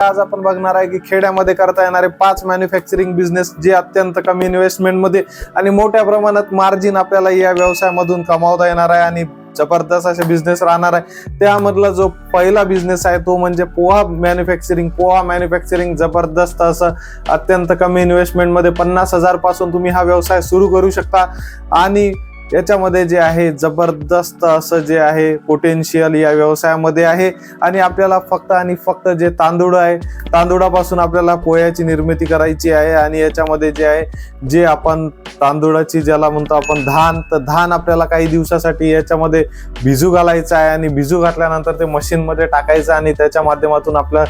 आज आपण बघणार आहे की खेड्यामध्ये करता येणारे पाच मॅन्युफॅक्चरिंग बिझनेस जे अत्यंत कमी इन्व्हेस्टमेंटमध्ये आणि मोठ्या प्रमाणात मार्जिन आपल्याला या व्यवसायामधून कमावता येणार आहे आणि जबरदस्त असे बिझनेस राहणार आहे. त्यामधला जो पहिला बिझनेस आहे तो म्हणजे पोहा मॅन्युफॅक्चरिंग पोहा मॅन्युफॅक्चरिंग जबरदस्त असं अत्यंत कमी इन्व्हेस्टमेंटमध्ये पन्नास हजारपासून तुम्ही हा व्यवसाय सुरू करू शकता. आणि याच्यामध्ये जे आहे जबरदस्त असं जे आहे पोटेन्शियल या व्यवसायामध्ये आहे. आणि आपल्याला फक्त आणि फक्त जे तांदूळ आहे तांदुळापासून आपल्याला पोह्याची निर्मिती करायची आहे. आणि याच्यामध्ये जे आहे जे आपण तांदूळाची ज्याला म्हणतो आपण धान तर धान आपल्याला काही दिवसासाठी याच्यामध्ये भिजू घालायचं आहे. आणि भिजू घातल्यानंतर ते मशीनमध्ये टाकायचं आणि त्याच्या माध्यमातून आपला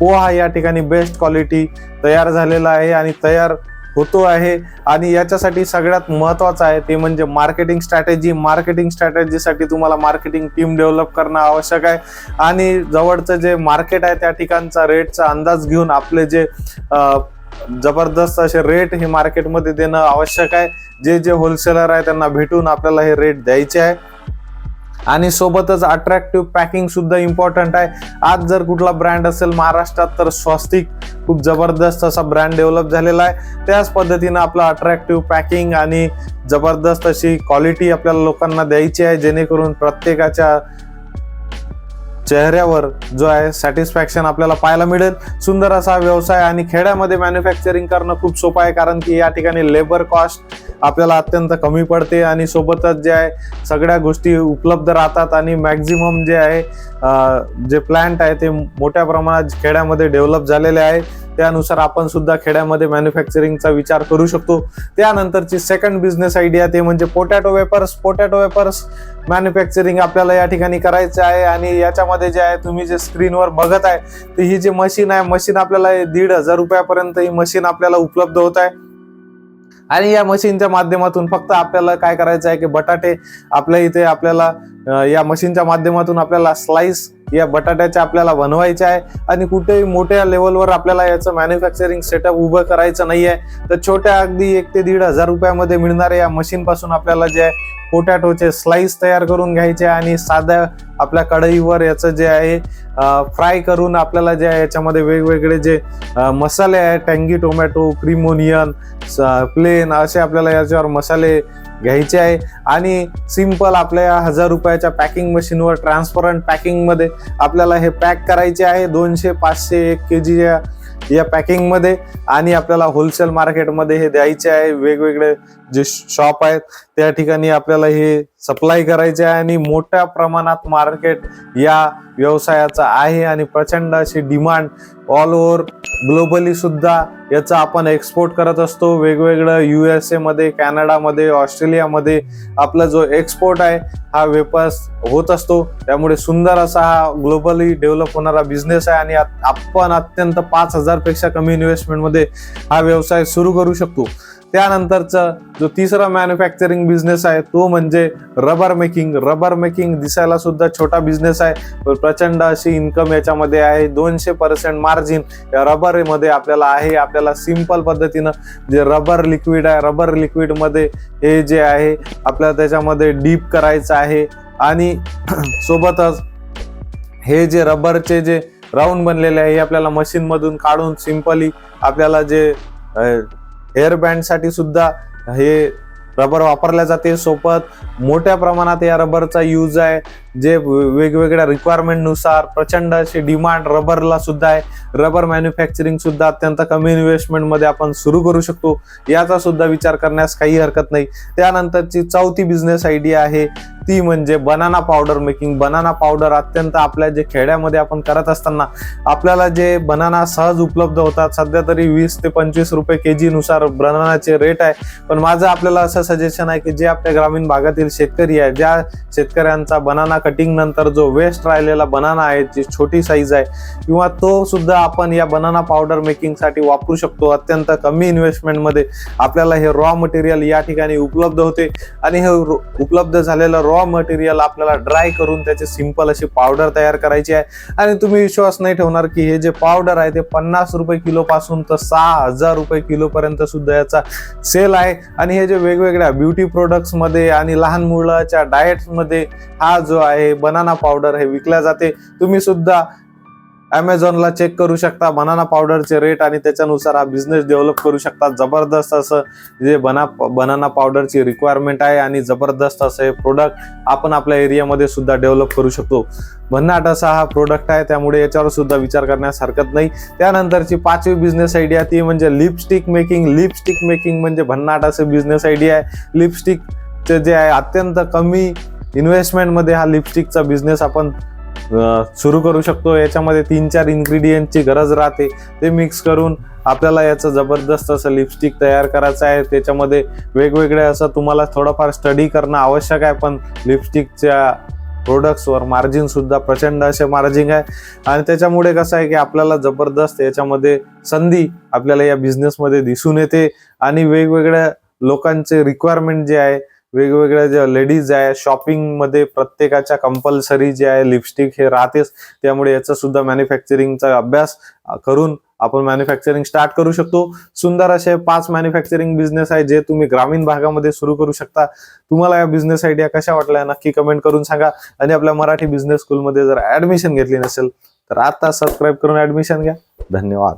पोहा या ठिकाणी बेस्ट क्वालिटी तयार झालेला आहे. आणि तयार होतो आहे. आणि याच्यासाठी सगळ्यात महत्वाचं आहे ते म्हणजे मार्केटिंग स्ट्रॅटेजी मार्केटिंग स्ट्रॅटेजीसाठी तुम्हाला मार्केटिंग टीम डेव्हलप करणं आवश्यक आहे. आणि जवळचं जे मार्केट आहे त्या ठिकाणचा रेटचा अंदाज घेऊन आपले जे जबरदस्त असे रेट हे मार्केटमध्ये देणं आवश्यक आहे. जे जे होलसेलर आहे त्यांना भेटून आपल्याला हे रेट द्यायचे आहे. आणि सोबतच अट्रॅक्टिव्ह पॅकिंग सुद्धा इम्पॉर्टंट आहे. आज जर कुठला ब्रँड असेल महाराष्ट्रात तर स्वस्तिक खूप जबरदस्त असा ब्रँड डेव्हलप झालेला आहे. त्याच पद्धतीनं आपलं अट्रॅक्टिव्ह पॅकिंग आणि जबरदस्त अशी क्वालिटी आपल्याला लोकांना द्यायची आहे जेणेकरून प्रत्येकाच्या चेहऱ्यावर जो आहे सॅटिस्फॅक्शन आपल्याला पाहायला मिळेल. सुंदर असा व्यवसाय आणि खेड्यामध्ये मॅन्युफॅक्चरिंग करणं खूप सोपं आहे कारण की या ठिकाणी लेबर कॉस्ट आपल्याला अत्यंत कमी पडते आणि सोबतच जे आहे सगळ्या गोष्टी उपलब्ध राहतात आणि मॅक्झिमम जे आहे जे प्लॅन्ट आहे ते मोठ्या प्रमाणात खेड्यामध्ये डेव्हलप झालेले आहे. त्यानुसार आपण सुद्धा खेड्यामध्ये मॅन्युफॅक्चरिंगचा विचार करू शकतो. त्यानंतरची सेकंड बिझनेस आयडिया ते म्हणजे potato wafers potato wafers manufacturing आपल्याला या ठिकाणी करायचं आहे आणि याच्यामध्ये जे आहे तुम्ही जे स्क्रीनवर बघत आहे तर ही जी मशीन आहे मशीन आपल्याला हे दीड हजार रुपयापर्यंत ही मशीन आपल्याला उपलब्ध होत आहे. आणि या मशीनच्या माध्यमातून फक्त आपल्याला काय करायचं आहे की बटाटे आपल्या इथे आपल्याला या मशीनच्या माध्यमातून आपल्याला स्लाइस या बटाट्याच्या आपल्याला बनवायच्या आहे आणि कुठेही मोठ्या लेवलवर आपल्याला याचं मॅन्युफॅक्चरिंग सेटअप उभं करायचं नाही आहे तर छोट्या अगदी एक ते दीड हजार रुपयामध्ये मिळणाऱ्या या मशीनपासून आपल्याला जे आहे पोटॅटोचे स्लाइस तयार करून घ्यायचे आणि साध्या आपल्या कढईवर याचं जे आहे फ्राय करून आपल्याला जे आहे याच्यामध्ये वेगवेगळे जे मसाले आहे टँगी टोमॅटो क्रिमोनियन प्लेन असे आपल्याला याच्यावर मसाले घ्यायचे आहे. आणि सिंपल आपल्या हजार रुपयाच्या पॅकिंग मशीनवर ट्रान्सपरंट पॅकिंगमध्ये आपल्याला हे पॅक करायचे आहे. दोनशे पाचशे एक के जी या या पॅकिंगमध्ये आणि आपल्याला होलसेल मार्केटमध्ये हे द्यायचे आहे. वेगवेगळे जे शॉप आहेत त्या ठिकाणी आपल्याला हे सप्लाय करायचे आहे. आणि मोठ्या प्रमाणात मार्केट या व्यवसायाचं आहे. आणि प्रचंड अशी डिमांड ऑल ओव्हर ग्लोबली सुद्धा याचा आपण एक्सपोर्ट करत असतो. वेगवेगळं यू एस एमध्ये कॅनडामध्ये ऑस्ट्रेलियामध्ये आपला जो एक्सपोर्ट आहे हा वेपर्स होत असतो. त्यामुळे सुंदर असा हा ग्लोबली डेव्हलप होणारा बिझनेस आहे आणि आपण अत्यंत पाच हजारपेक्षा कमी इन्व्हेस्टमेंटमध्ये हा व्यवसाय सुरू करू शकतो. त्यानंतरचा जो तिसरा मॅन्युफॅक्चरिंग बिझनेस आहे तो म्हणजे रबर मेकिंग रबर मेकिंग दिसायला सुद्धा छोटा बिझनेस आहे. प्रचंड अशी इन्कम याच्यामध्ये आहे. दोनशे पर्सेंट मार्जिन या रबरमध्ये आपल्याला आहे. आपल्याला सिंपल पद्धतीनं जे रबर लिक्विड आहे रबर लिक्विडमध्ये हे जे आहे आपल्याला त्याच्यामध्ये डीप करायचं आहे. आणि सोबतच हे जे रबरचे जे राऊंड बनलेले आहे हे आपल्याला मशीनमधून काढून सिंपली आपल्याला जे हेअर सुद्धा हे रबर वापरल्या जाते. सोबत मोठ्या प्रमाणात या रबरचा यूज आहे. जे वेगवेगळ्या रिक्वायरमेंटनुसार प्रचंड अशी डिमांड रबरला सुद्धा आहे. रबर मॅन्युफॅक्चरिंग सुद्धा अत्यंत कमी इन्व्हेस्टमेंटमध्ये आपण सुरू करू शकतो. याचा सुद्धा विचार करण्यास काही हरकत नाही. त्यानंतरची चौथी बिझनेस आयडिया आहे. ती म्हणजे banana powder making banana powder अत्यंत आपल्या जे खेड्यामध्ये आपण करत असताना आपल्याला जे बनाना सहज उपलब्ध होतात सध्या तरी वीस ते पंचवीस रुपये के जीनुसार बनानाचे रेट आहे. पण माझं आपल्याला असं सजेशन आहे की जे आपल्या ग्रामीण भागातील शेतकरी आहे ज्या शेतकऱ्यांचा बनाना कटिंग नंतर जो वेस्ट राहिलेला बनाना आहे जी छोटी साईज आहे किंवा तो सुद्धा आपण या बनाना पावडर मेकिंगसाठी वापरू शकतो. अत्यंत कमी इन्व्हेस्टमेंटमध्ये आपल्याला हे रॉ मटेरियल या ठिकाणी उपलब्ध होते. आणि हे उपलब्ध झालेलं रॉ मटेरियल आपल्याला ड्राय करून त्याची सिंपल अशी पावडर तयार करायची आहे. आणि तुम्ही विश्वास नाही ठेवणार की हे जे पावडर आहे ते पन्नास रुपये किलोपासून तर सहा हजार रुपये किलोपर्यंत सुद्धा याचा सेल आहे. आणि हे जे वेगवेगळ्या ब्युटी प्रोडक्ट्समध्ये आणि लहान मुलाच्या डायट्समध्ये हा जो आहे बनाना पावडर हे विकल्या जाते. तुम्ही सुद्धा अमेझॉनला चेक करू शकता. बनाना पावडरचे रेट आणि त्याच्यानुसार हा बिझनेस डेव्हलप करू शकता. जबरदस्त असं जे बना बनाना पावडरची रिक्वायरमेंट आहे आणि जबरदस्त असं हे प्रोडक्ट आपण आपल्या एरियामध्ये सुद्धा डेव्हलप करू शकतो. भन्नाट असा हा प्रोडक्ट आहे. त्यामुळे याच्यावर सुद्धा विचार करण्यास हरकत नाही. त्यानंतरची पाचवी बिझनेस आयडिया ती म्हणजे लिपस्टिक मेकिंग लिपस्टिक मेकिंग म्हणजे भन्नाट असं बिझनेस आयडिया आहे. लिपस्टिकचे जे आहे अत्यंत कमी इन्व्हेस्टमेंटमध्ये हा लिपस्टिकचा बिझनेस आपण सुरू करू शकतो. याच्यामध्ये तीन चार इन्ग्रेडियंटची गरज राहते. ते मिक्स करून आपल्याला याचं जबरदस्त असं लिपस्टिक तयार करायचं आहे. त्याच्यामध्ये वेगवेगळे असं तुम्हाला थोडंफार स्टडी करणं आवश्यक आहे. पण लिपस्टिकच्या प्रोडक्ट्सवर मार्जिनसुद्धा प्रचंड असे मार्जिन आहे. आणि त्याच्यामुळे कसं आहे की आपल्याला जबरदस्त याच्यामध्ये संधी आपल्याला या बिझनेसमध्ये दिसून येते. आणि वेगवेगळ्या लोकांचे रिक्वायरमेंट जे आहे वेगवेगळ्या ज्या लेडीज आहे शॉपिंगमध्ये प्रत्येकाच्या कंपल्सरी जे आहे लिपस्टिक हे राहतेच. त्यामुळे याचा सुद्धा मॅन्युफॅक्चरिंगचा अभ्यास करून आपण मॅन्युफॅक्चरिंग स्टार्ट करू शकतो. सुंदर असे पाच मॅन्युफॅक्चरिंग बिझनेस आहे जे तुम्ही ग्रामीण भागामध्ये सुरू करू शकता. तुम्हाला या बिझनेस आयडिया कशा वाटल्या नक्की कमेंट करून सांगा. आणि आपल्या मराठी बिझनेस स्कूलमध्ये जर ऍडमिशन घेतली नसेल तर आता सबस्क्राईब करून ऍडमिशन घ्या. धन्यवाद.